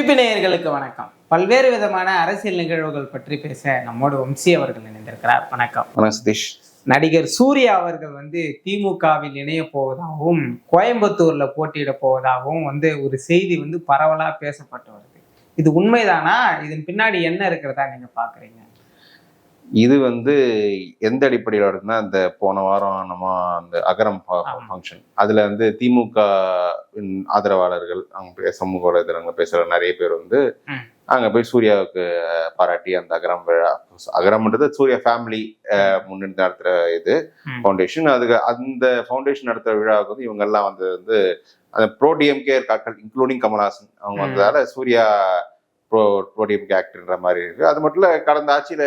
எஃபிபி நேயர்களுக்கு வணக்கம். பல்வேறு விதமான அரசியல் நிகழ்வுகள் பற்றி பேச நம்மோடு வம்சி அவர்கள் இணைந்திருக்கிறார். வணக்கம். வணக்கம் சதீஷ். நடிகர் சூர்யா அவர்கள் வந்து திமுகவில் இணைய போவதாகவும் கோயம்புத்தூர்ல போட்டியிட போவதாகவும் வந்து ஒரு செய்தி வந்து பரவலா பேசப்பட்டு வருது. இது உண்மைதானா? இதன் பின்னாடி என்ன இருக்கிறதா நீங்க பாக்குறீங்க? இது வந்து எந்த அடிப்படையில் வருதுன்னா அந்த போன வாரம் நம்ம அந்த அகரம். ஃபங்க்ஷன் அதுல வந்து திமுக ஆதரவாளர்கள் அவங்க சமூக வலைதளங்கள் பேசுற நிறைய பேர் வந்து. அங்க போய் சூர்யாவுக்கு பாராட்டி அந்த அகரம் விழா அகரம்ன்றது சூர்யா ஃபேமிலி முன்னிட்டு நடத்துற இது. ஃபவுண்டேஷன் அதுக்கு அந்த ஃபவுண்டேஷன் நடத்துற விழாவுக்கு வந்து இவங்க எல்லாம் வந்து வந்து அந்த ப்ரோ டிஎம்கே இருக்காக்கள் இன்க்ளூடிங் கமல்ஹாசன் அவங்க. வந்ததால சூர்யா ப்ரோ ப்ரோ டிஎம்கே ஆக்டர்ன்ற மாதிரி இருக்கு அது மட்டும் இல்ல கடந்த ஆட்சியில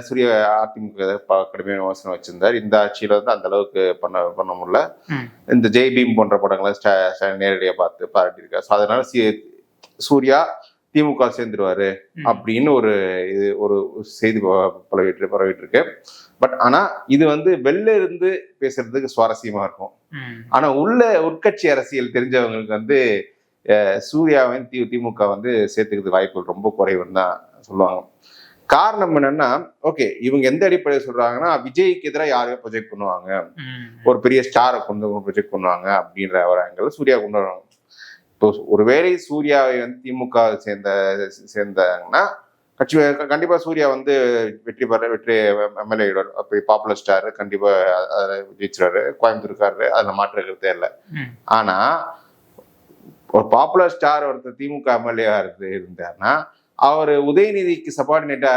சூர்யா அதிமுக கடுமையான விமர்சனம் வச்சிருந்தார் இந்த ஆட்சியில வந்து அந்த அளவுக்கு பண்ண பண்ண முடியல. இந்த ஜெய் பீம் போன்ற படங்களை ஸ்டா- ஸ்டாலின் நேரடியா பார்த்து பாராட்டியிருக்காரு ஸோ அதனால சூர்யா திமுக சேர்ந்துருவாரு. அப்படின்னு ஒரு இது ஒரு செய்தி பரவிட்டு பரவிட்டு இருக்கு பட் ஆனா இது வந்து வெளில இருந்து பேசுறதுக்கு சுவாரஸ்யமா இருக்கும். ஆனா உள்ள உட்கட்சி அரசியல் தெரிஞ்சவங்களுக்கு வந்து சூர்யாவின் தி திமுக வந்து சேர்த்துக்கிறது வாய்ப்புகள் ரொம்ப குறைவுன்னு தான் சொல்லுவாங்க காரணம் என்னன்னா ஓகே இவங்க எந்த அடிப்படையில் சொல்றாங்கன்னா விஜய்க்கு எதிராக யாரையும் ப்ரொஜெக்ட் பண்ணுவாங்க. ஒரு பெரிய ஸ்டாரை கொண்டு ப்ரொஜெக்ட் பண்ணுவாங்க அப்படின்ற ஒரு ஆங்கிள் சூர்யா கொண்டு வருவாங்க இப்போ ஒருவேளை சூர்யாவை வந்து திமுக சேர்ந்த சேர்ந்தாங்கன்னா கட்சி கண்டிப்பா சூர்யா வந்து வெற்றி பெற வெற்றி எம்எல்ஏ அப்படி பாப்புலர் ஸ்டார் கண்டிப்பா ஜெயிச்சிருவாரு கோயம்புத்தூர்காரரு அதுல மாற்று கருத்தே இல்லை. ஆனா ஒரு பாப்புலர் ஸ்டார் ஒருத்தர் திமுக எம்எல்ஏவா இருந்து இருந்தாருன்னா அவர் உதயநிதிக்கு சபார்டினேட்டா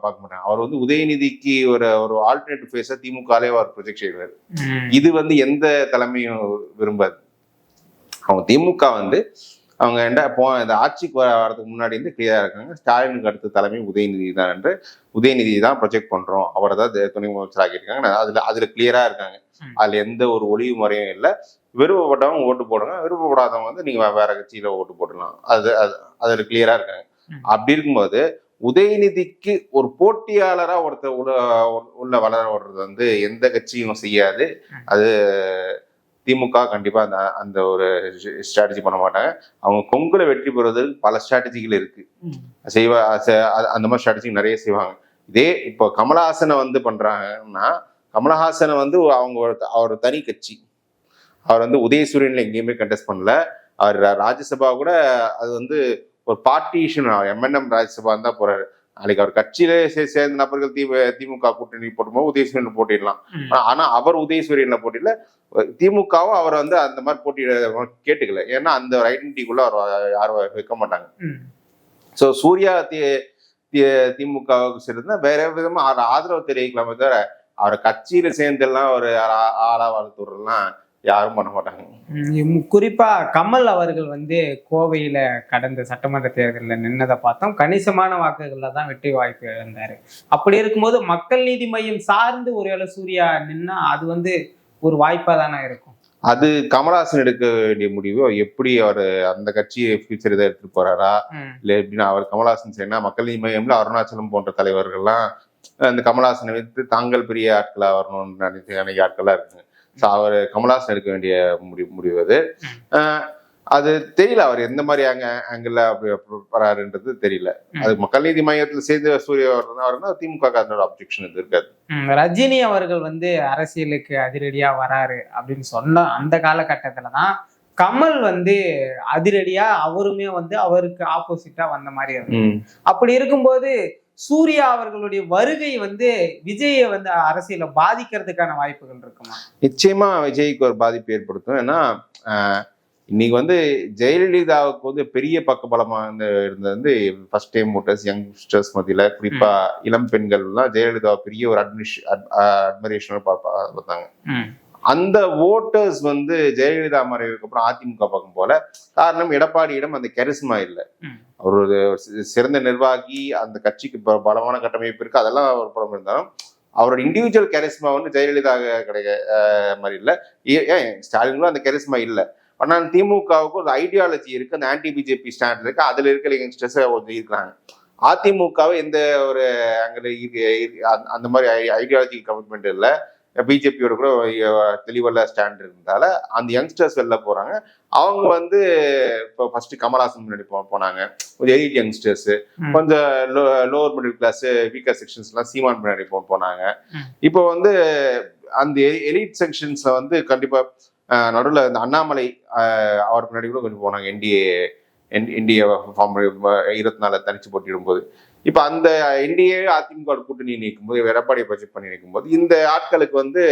பார்க்க மாட்டாங்க. அவர் வந்து உதயநிதிக்கு ஒரு ஒரு ஆல்டர்னேட்டிவ் ஃபேஸா திமுகலே அவர் ப்ரொஜெக்ட் செய்வார். இது வந்து எந்த தலைமையும் விரும்பாது. அவங்க திமுக வந்து அவங்க என்ன போ இந்த ஆட்சிக்கு வர வரதுக்கு முன்னாடி வந்து கிளியரா இருக்காங்க. ஸ்டாலினுக்கு அடுத்த தலைமை உதயநிதி தான் என்று உதயநிதி தான் ப்ரொஜெக்ட் பண்றோம். அவரை தான் துணை முதலமைச்சர் ஆக்கியிருக்காங்க. அதுல அதுல கிளியரா இருக்காங்க. அதுல எந்த ஒரு ஒளிவு முறையும் இல்லை. விருப்பப்பட்டவங்க ஓட்டு போடுங்க. விருப்பப்படாதவங்க வந்து நீங்க வே- வேற கட்சியில ஓட்டு போடலாம் அது அது அதுல கிளியரா இருக்காங்க. அப்படி இருக்கும்போது உதயநிதிக்கு ஒரு போட்டியாளரா ஒருத்தர் உள்ள உள்ள வளர விடுறது வந்து எந்த கட்சியும் செய்யாது. அது திமுக கண்டிப்பா அந்த அந்த ஒரு ஸ்ட்ராட்டஜி பண்ண மாட்டாங்க. அவங்க கொங்குல வெற்றி பெறுவதற்கு பல ஸ்ட்ராட்டஜிகள் இருக்கு. செய்வா அந்த மாதிரி ஸ்ட்ராட்டஜி நிறைய செய்வாங்க. இதே இப்போ கமலஹாசனை வந்து பண்றாங்கன்னா கமலஹாசனை வந்து அவங்க ஒரு அவர் தனி கட்சி. அவர் வந்து உதயசூரியன்ல எங்கேயுமே கண்டெஸ்ட் பண்ணல. அவர் ராஜ்யசபா கூட அது வந்து ஒரு பார்ட்டி இஷ்யூ எம்என்எம் ராஜ்யசபா தான் போறாரு நாளைக்கு அவர் கட்சியில சே- சேர்ந்த நபர்கள் தி திமுக கூட்டணி போட்டும்போது உதயசூரியன் போட்டிடலாம். ஆனா- அவர் உதயசூரியன்ல போட்டியில திமுகவும் அவரை வந்து அந்த மாதிரி போட்டியிட கேட்டுக்கல ஏன்னா அந்த ஒரு ஐடென்டிட்டிக்குள்ள அவர் யாரும் வைக்க மாட்டாங்க. ஸோ சூர்யா தி திமுகவுக்கு சேர்ந்தா வேற விதமா ஆ- ஆதரவு தெரிவிக்கலாமே தவிர அவரை கட்சியில சேர்ந்தெல்லாம் ஒரு ஆளா வளர்த்துறதுலாம் யாரும் பண்ண மாட்டாங்க. குறிப்பா கமல் அவர்கள் வந்து கோவையில கடந்த சட்டமன்ற தேர்தலில் நின்னதை பார்த்தோம். கணிசமான வாக்குகள்ல தான் வெற்றி வாய்ப்பு இழந்தாரு. அப்படி இருக்கும்போது மக்கள் நீதி மையம் சார்ந்து ஒருவேளை சூர்யா நின்னா அது வந்து ஒரு வாய்ப்பா தானே இருக்கும். அது கமலஹாசன் எடுக்க வேண்டிய முடிவு. எப்படி அவர் அந்த கட்சியை ஃபியூச்சர் இதை எடுத்துட்டு போறாரா? இல்லை எப்படின்னா அவர் கமலஹாசன் செய்யனா மக்கள் நீதி மையம்ல அருணாச்சலம் போன்ற தலைவர்கள்லாம் அந்த கமலஹாசனை வைத்து தாங்கள் பெரிய ஆட்களா வரணும்னு நினைச்ச ஆட்களா இருக்குங்க. ஸோ அவர் கமலஹாசன் எடுக்க வேண்டிய முடிவு முடிவு அது. தெரியல அவர் எந்த மாதிரி அங்க ஆங்கிள் வராருன்றது தெரியல. அது மக்கள் நீதி மையத்துல சேர்ந்து சூரிய வரணும்னா திமுக அதனோட அப்ஜெக்ஷன் இது இருக்காது. ரஜினி அவர்கள் வந்து அரசியலுக்கு அதிரடியா வராரு அப்படின்னு சொன்ன அந்த காலகட்டத்துல தான் கமல் வந்து அதிரடியா அவருமே வந்து அவருக்கு ஆப்போசிட்டா வந்த மாதிரி இருந்தது. அப்படி இருக்கும்போது சூர்யா அவர்களுடைய வருகை வந்து விஜயை வந்து அரசியல பாதிக்கிறதுக்கான வாய்ப்புகள் இருக்குமா? நிச்சயமா விஜய்க்கு ஒரு பாதிப்பு ஏற்படுத்தும். ஏன்னா இன்னைக்கு வந்து ஜெயலலிதாவுக்கு வந்து பெரிய பக்கபலமா இருந்த இருந்தது வந்து ஃபர்ஸ்ட் டைம் மோட்டர்ஸ் யங்ஸ்டர்ஸ் மத்தியில குறிப்பா இளம் பெண்கள்லாம் ஜெயலலிதா பெரிய ஒரு அட்மிஷ் அட்மிரேஷன் பார்த்தாங்க. அந்த ஓட்டர்ஸ் வந்து ஜெயலலிதா மறைவுக்கு அப்புறம் அதிமுக பக்கம் போல. காரணம் எடப்பாடியிடம் அந்த கெரிஸ்மா இல்லை. ஒரு சிறந்த நிர்வாகி அந்த கட்சிக்கு பலமான கட்டமைப்பு இருக்கு. அதெல்லாம் ஒரு படம் இருந்தாலும் அவரோட இண்டிவிஜுவல் கரிஸ்மா வந்து ஜெயலலிதா கிடைக்க மாதிரி இல்லை. ஏன் ஸ்டாலின்களும் அந்த கரிஸ்மா இல்லை. ஆனால் திமுகவுக்கு ஒரு ஐடியாலஜி இருக்கு. அந்த ஆன்டி பிஜேபி ஸ்டாண்ட் இருக்கு. அதுல இருக்கிற யங்ஸ்டர்ஸ் கொஞ்சம் இருக்கிறாங்க அதிமுகவை எந்த ஒரு அங்கே அந்த மாதிரி ஐடியாலஜி கமிட்மெண்ட் இல்லை. பிஜேபியோட கூட தெளிவல்ல ஸ்டாண்ட் இருந்தால அந்த யங்ஸ்டர்ஸ் வெளில போறாங்க. அவங்க வந்து இப்போ ஃபர்ஸ்ட் கமல்ஹாசன் முன்னாடி போனாங்க. கொஞ்சம் எலிட் யங்ஸ்டர்ஸ். கொஞ்சம் lower middle class weaker sections எல்லாம் சீமான் முன்னாடி போனாங்க. இப்போ வந்து அந்த எலிட் செக்ஷன்ஸ்ல வந்து கண்டிப்பா நடுவில் இந்த அண்ணாமலை அவர் முன்னாடி கூட கொஞ்சம் போனாங்க. என்டிஏ என்டிஏ ஃபார்ம் இருபத்தி நாலு தனிச்சு போட்டியிடும் போது இப்போ அந்த என்டிஏ அதிமுக கூட்டணி நிற்கும்போது எடப்பாடியை ப்ரொஜெக்ட் பண்ணி நிற்கும்போது இந்த ஆட்களுக்கு வந்து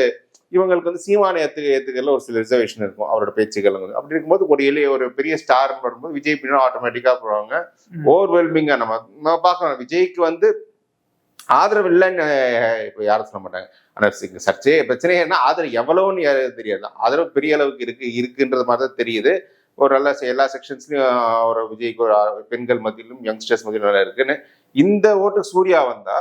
இவங்களுக்கு வந்து சீமான ஏத்து ஏத்துக்கல ஒரு சில ரிசர்வேஷன் இருக்கும். அவரோட பேச்சுகள் வந்து. அப்படி இருக்கும்போது ஒரு எளிய ஒரு பெரிய ஸ்டார் வரும்போது விஜய் பின்னாடி ஆட்டோமேட்டிக்கா போவாங்க ம். ஓவர்வெல்மிங்கா நம்ம நம்ம பார்க்கணும். விஜய்க்கு வந்து ஆதரவு இல்லைன்னு இப்போ யாரும் சொல்ல மாட்டாங்க. ஆனா சி- சர்ச்சை பிரச்சனை என்ன? ஆதரவு எவ்வளவுன்னு யாருக்கு தெரியாது. ஆதரவு பெரிய அளவுக்கு இருக்கு இருக்குன்றது மாதிரி தான் தெரியுது. ஒரு நல்ல செ- எல்லா செக்ஷன்ஸ்லயும் ஒரு விஜய்க்கு ஒரு பெண்கள் மத்தியிலும் யங்ஸ்டர்ஸ் மத்தியிலும் நல்லா இருக்குன்னு இந்த ஓட்டு சூர்யா வந்தா.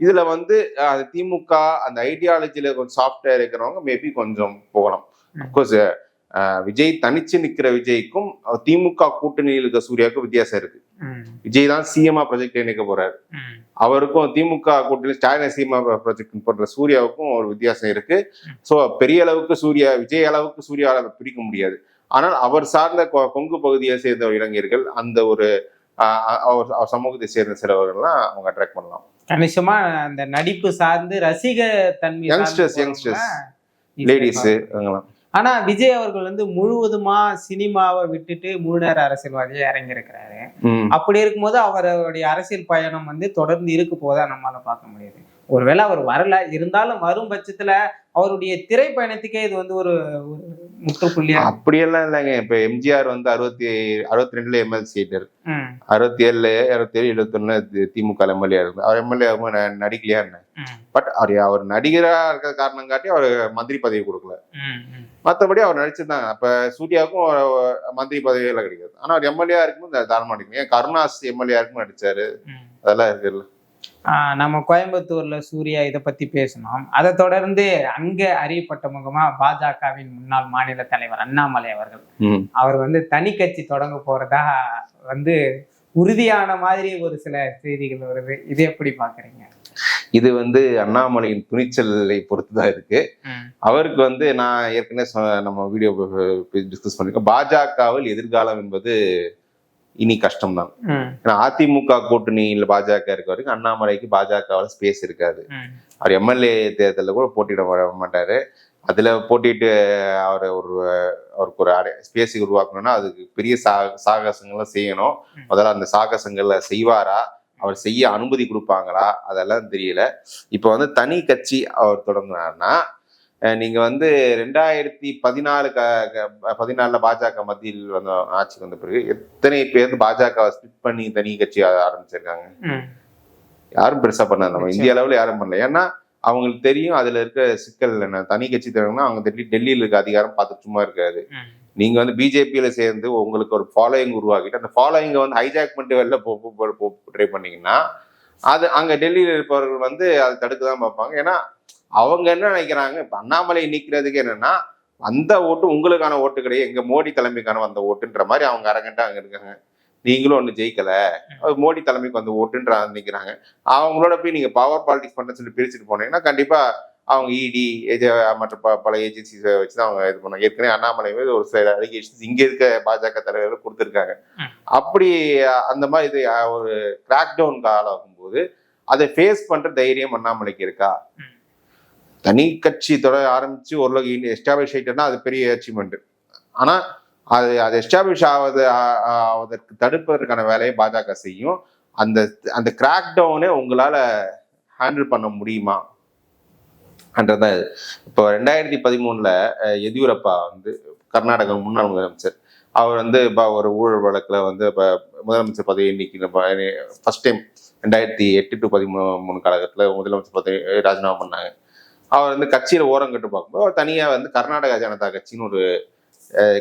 இதுல வந்து அஹ், திமுக அந்த ஐடியாலஜில கொஞ்சம் சாஃப்டா இருக்கிறவங்க மேபி கொஞ்சம் போகலாம். அப்கோர்ஸ் விஜய் தனிச்சு நிக்கிற விஜய்க்கும் திமுக கூட்டணியில் இருக்க சூர்யாவுக்கும் வித்தியாசம் இருக்கு. விஜய் தான் சிஎம்ஆ ப்ராஜெக்ட் நினைக்க போறாரு. அவருக்கும் திமுக கூட்டணி ஸ்டாலின் சிஎம்ஆ ப்ராஜெக்ட் பண்ற சூர்யாவுக்கும் ஒரு வித்தியாசம் இருக்கு. ஸோ பெரிய அளவுக்கு சூர்யா விஜய் அளவுக்கு சூர்யாவை பிரிக்க முடியாது. ஆனால் அவர் சார்ந்த கொங்கு பகுதியை சேர்ந்த இளைஞர்கள் அந்த ஒரு அவர் சமூகத்தை சேர்ந்த சிலவர்கள்லாம் அவங்க அட்ராக்ட் பண்ணலாம். கணிசமா அந்த நடிப்பு சார்ந்து ரசிக தன்மை youngsters. போறவங்க லேடிஸ் ஆனா விஜய் அவர்கள் வந்து முழுவதுமா சினிமாவை விட்டுட்டு முழு நேர அரசியல்வாதியா இறங்கி இருக்கிறாரு அப்படி இருக்கும்போது அவருடைய அரசியல் பயணம் வந்து தொடர்ந்து இருக்க போதா நம்மளால பார்க்க முடியுது. ஒருவேளை அவர் வரல இருந்தாலும் வரும் பட்சத்துல அவருடைய திரைப்பயணத்துக்கே இது வந்து ஒரு முற்றுப்புள்ளியா அப்படியெல்லாம் இல்லைங்க. இப்ப எம்ஜிஆர் வந்து அறுபத்தி அறுபத்தி ரெண்டுல எம்எல்சி ம், அறுபத்தி ஏழுல அறுபத்தி ஏழு எழுபத்தொன்னு திமுக எம்எல்ஏ இருக்கு அவர் எம்எல்ஏ நடிக்கலையா என்ன? பட் அவர் அவர் நடிகரா இருக்கிற காரணம் காட்டி அவர் மந்திரி பதவி கொடுக்கல. மற்றபடி அவர் நடிச்சிருந்தாங்க. அப்ப சூர்யாவுக்கும் மந்திரி பதவி எல்லாம் கிடைக்காது. ஆனா அவர் எம்எல்ஏ இருக்கும்போது தாராளமா நடிக்கணும் ஏன் கருணாஸ் எம்எல்ஏ இருக்கும் நடிச்சாரு. அதெல்லாம் இருக்குல்ல நம்ம கோயம்புத்தூர்ல சூர்யா இதை பத்தி பேசணும். அதை தொடர்ந்து அங்க அறியப்பட்ட முகமா பாஜகவின் முன்னாள் மாநில தலைவர் அண்ணாமலை அவர்கள். அவர் வந்து தனி கட்சி தொடங்க போறதா வந்து உறுதியான மாதிரி ஒரு சில செய்திகள் வருது. இது எப்படி பாக்குறீங்க இது வந்து அண்ணாமலையின் துணிச்சலை பொறுத்துதான் இருக்கு. அவருக்கு வந்து நான் ஏற்கனவே நம்ம வீடியோ டிஸ்கஸ் பண்ணிருக்கோம் பாஜகவில் எதிர்காலம் என்பது இனி கஷ்டம்தான். ம், ஏன்னா அதிமுக கூட்டணியில் பாஜக இருக்க வரைக்கும் அண்ணாமலைக்கு பாஜகவில் ஸ்பேஸ் இருக்காது. அவர் எம்எல்ஏ தேர்தலில் கூட போட்டியிட வர மாட்டாரு. அதுல போட்டிட்டு அவர் ஒரு அவருக்கு ஒரு அடை ஸ்பேஸ் உருவாக்கணும்னா அதுக்கு பெரிய சா சாகசங்கள்லாம் செய்யணும். முதல்ல அந்த சாகசங்கள்ல செய்வாரா? அவர் செய்ய அனுமதி கொடுப்பாங்களா? அதெல்லாம் தெரியல. இப்போ வந்து தனி கட்சி அவர் தொடங்கினார்னா அஹ் நீங்க வந்து ரெண்டாயிரத்தி பதினாலு க பதினாலுல பாஜக மத்தியில் வந்த ஆட்சிக்கு வந்த பிறகு எத்தனை பேர் பாஜகவை ஸ்பிட் பண்ணி தனி கட்சி ஆரம்பிச்சிருக்காங்க? யாரும் பெருசா பண்ணாது நம்ம. இந்திய அளவுல யாரும் பண்ணல. ஏன்னா அவங்களுக்கு தெரியும் அதுல இருக்க சிக்கல் என்ன? தனி கட்சி தரணும்னா அவங்க டெல்லி டெல்லியில இருக்க அதிகாரம் பார்த்து சும்மா இருக்காது. ம், நீங்க வந்து பிஜேபியில சேர்ந்து உங்களுக்கு ஒரு ஃபாலோயிங் உருவாக்கிட்டு அந்த ஃபாலோயிங்கை வந்து ஹைஜாக் பண்ணிட்டு வெளில போ ட்ரை பண்ணீங்கன்னா அது அங்க டெல்லியில இருப்பவர்கள் வந்து அதை தடுக்க தான் பார்ப்பாங்க. ஏன்னா அவங்க என்ன நினைக்கிறாங்க? இப்ப அண்ணாமலை நிக்கிறதுக்கு என்னன்னா அந்த ஓட்டு உங்களுக்கான ஓட்டு கிடையாது. எங்க மோடி தலைமைக்கான வந்த ஓட்டுன்ற மாதிரி அவங்க அரங்கண்டா அங்க இருக்காங்க. நீங்களும் ஒண்ணு ஜெயிக்கல. அது மோடி தலைமைக்கு வந்த ஓட்டுன்ற நிக்கிறாங்க. அவங்களோட போய் நீங்க பவர் பாலிடிக்ஸ் பண்ண சொல்லி பிரிச்சுட்டு போனீங்கன்னா கண்டிப்பா அவங்க இடி மற்ற ப- பல ஏஜென்சிஸ் வச்சு தான் அவங்க இது பண்ணாங்க ஏற்கனவே அண்ணாமலை மீது ஒரு சில அலிகேஷன்ஸ் இங்க இருக்க பாஜக தலைவர்கள் கொடுத்துருக்காங்க. அப்படி அந்த மாதிரி இது ஒரு கிராக் டவுன் காலம் ஆகும்போது அதை ஃபேஸ் பண்ற தைரியம் அண்ணாமலைக்கு இருக்கா. தனி கட்சி தொடர ஆரம்பிச்சு ஓரளவுக்கு எஸ்டாப்ளிஷ் ஆகிட்டேன்னா அது பெரிய அச்சீவ்மெண்ட் ஆனால் அது அது எஸ்டாப்ளிஷ் ஆவது ஆவதற்கு தடுப்பதற்கான வேலையை பாஜக செய்யும். அந்த அந்த கிராக் டவுனே உங்களால் ஹேண்டில் பண்ண முடியுமா? என்றதான் இது. இப்போ ரெண்டாயிரத்தி பதிமூணில் எதியூரப்பா வந்து கர்நாடக முன்னாள் முதலமைச்சர். அவர் வந்து இப்போ ஒரு ஊழல் வழக்கில் வந்து இப்போ முதலமைச்சர் பதவி இன்னைக்கு ஃபர்ஸ்ட் டைம் ரெண்டாயிரத்தி எட்டு டு பதிமூணு மூணு காலகட்டத்தில் முதலமைச்சர் பதவி ராஜினாமா பண்ணாங்க. அவர் வந்து கட்சியில ஓரம் கட்டு பார்க்கும்போது அவர் தனியா வந்து கர்நாடக ஜனதா கட்சின்னு ஒரு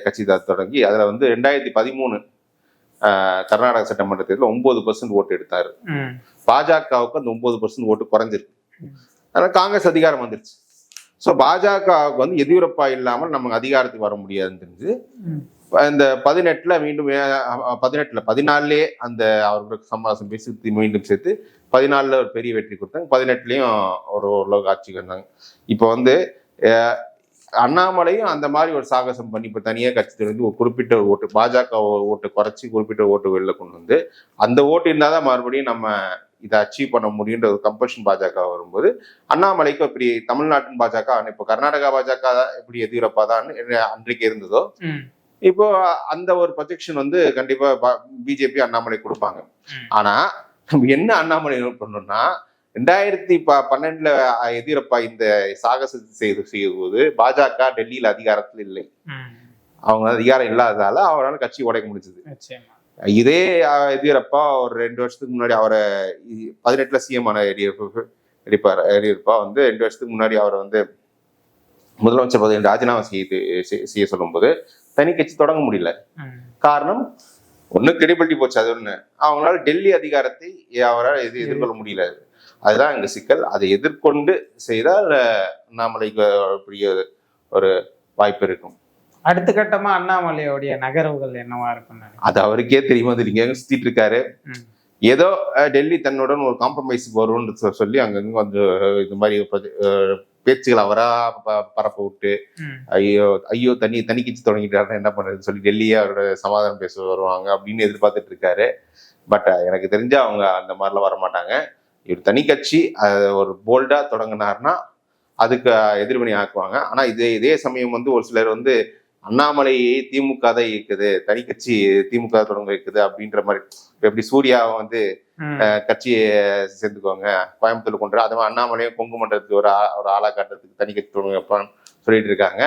கட்சி தான் தொடங்கி அதுல வந்து ரெண்டாயிரத்தி பதிமூணு கர்நாடக சட்டமன்ற தேர்தலில் ஒன்பது பர்சன்ட் ஓட்டு எடுத்தாரு. பாஜகவுக்கு அந்த ஒன்பது பர்சன்ட் ஓட்டு குறைஞ்சிருக்கு. அதனால காங்கிரஸ் அதிகாரம் வந்துருச்சு. ஸோ பாஜகவுக்கு வந்து எதியூரப்பா இல்லாமல் நமக்கு அதிகாரத்துக்கு வர முடியாதுன்னு தெரிஞ்சு இந்த பதினெட்டுல மீண்டும் பதினெட்டுல பதினாலே அந்த அவர்களுக்கு சமாசம் பேசி மீண்டும் சேர்த்து பதினாலில் ஒரு பெரிய வெற்றி கொடுத்தாங்க. பதினெட்டுலேயும் ஒரு ஓரளவுக்கு ஆட்சிக்கு வந்தாங்க இப்போ வந்து அண்ணாமலையும் அந்த மாதிரி ஒரு சாகசம் பண்ணி இப்போ தனியாக கட்சி தெரிந்து ஒரு குறிப்பிட்ட ஒரு ஓட்டு பாஜக ஓட்டு குறைச்சி குறிப்பிட்ட ஓட்டு வெளில கொண்டு வந்து அந்த ஓட்டு இருந்தால் தான் மறுபடியும் நம்ம இதை அச்சீவ் பண்ண முடியுன்ற ஒரு கம்பல்ஷன் பாஜக வரும்போது அண்ணாமலைக்கு இப்படி தமிழ்நாட்டின் பாஜக இப்போ கர்நாடகா பாஜக எப்படி எதியூரப்பா தான் அன்றைக்கு இருந்ததோ இப்போ அந்த ஒரு ப்ரொஜெக்ஷன் வந்து கண்டிப்பா பிஜேபி அண்ணாமலை கொடுப்பாங்க. ஆனா என்ன அண்ணாமலை நோட் பண்ணோம்னா ரெண்டாயிரத்தி ப பன்னெண்டுல எதிரப்பா இந்த சாகசத்தை செய்து செய்யும்போது பாஜக டெல்லியில அதிகாரத்தில் இல்லை. அவங்க அதிகாரம் இல்லாததால அவரால் கட்சி உடைக்க முடிஞ்சது இதே எதியூரப்பா ஒரு ரெண்டு வருஷத்துக்கு முன்னாடி அவரை பதினெட்டுல சிஎம் ஆன எடியூரப்பா எடிப்பார் எடியூரப்பா வந்து ரெண்டு வருஷத்துக்கு முன்னாடி அவரை வந்து முதலமைச்சர் பதவி ராஜினாமா செய்து செய்- செய்ய சொல்லும்போது தனி கட்சி தொடங்க முடியல. காரணம் ஒண்ணு கிரெடிபிலிட்டி போச்சு அது ஒண்ணு. அவங்களால டெல்லி அதிகாரத்தை அவரால் எது எதிர்கொள்ள முடியல. அதுதான் இங்க சிக்கல். அதை எதிர்கொண்டு செய்தால் அண்ணாமலைக்கு பெரிய ஒரு வாய்ப்பு இருக்கும். அடுத்த கட்டமா அண்ணாமலையோடைய நகர்வுகள் என்னவா இருக்கும் அது அவருக்கே தெரியுமா அது நீங்க சுத்திட்டு இருக்காரு. ஏதோ டெல்லி தன்னுடன் ஒரு காம்ப்ரமைஸுக்கு வரும்னு சொல்லி அங்கங்க அஹ், இந்த மாதிரி பேச்சுகள் அவரா பரப்ப விட்டு ஐயோ ஐயோ தனி தனி கட்சி தொடங்கிட்டாருன்னா என்ன பண்றதுன்னு சொல்லி டெல்லியே அவரோட சமாதானம் பேச வருவாங்க அப்படின்னு எதிர்பார்த்துட்டு இருக்காரு. பட் எனக்கு தெரிஞ்ச அவங்க அந்த மாதிரிலாம் வர மாட்டாங்க இவர் தனி கட்சி ஒரு போல்டா தொடங்கினாருன்னா அதுக்கு எதிர்வினை ஆக்குவாங்க. ஆனா இதே இதே சமயம் வந்து ஒரு சிலர் வந்து அண்ணாமலையை திமுக தான் இயக்குது தனி கட்சி திமுக தொடங்க வைக்குது அப்படின்ற மாதிரி இப்ப எப்படி சூர்யா வந்து கட்சியை சேர்ந்துக்கோங்க. கோயம்புத்தூர் கொண்டு அது மாதிரி அண்ணாமலையும் கொங்கு மண்டலத்துக்கு ஒரு ஒரு ஆளா காட்டுறதுக்கு தனி கட்சி தொடங்க வைப்பான்னு சொல்லிட்டு இருக்காங்க.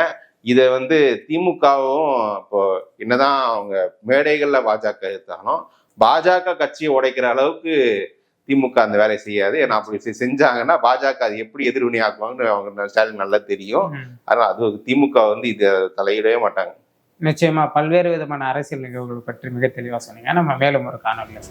இதை வந்து திமுகவும் இப்போ என்னதான் அவங்க மேடைகள்ல பாஜக எடுத்தாலும் பாஜக கட்சியை உடைக்கிற அளவுக்கு திமுக அந்த வேலையை செய்யாது. ஏன்னா அப்படி செஞ்சாங்கன்னா பாஜக அது எப்படி எதிர்வினை ஆக்குவாங்கன்னு அவங்க ஸ்டாலின் நல்லா தெரியும். அதனால அது திமுக வந்து இதை தலையிடவே மாட்டாங்க. நிச்சயமா பல்வேறு விதமான அரசியல் நிகழ்வுகள் பற்றி மிக தெளிவா சொன்னீங்க. நம்ம மேலும் ஒரு காணொலியில்.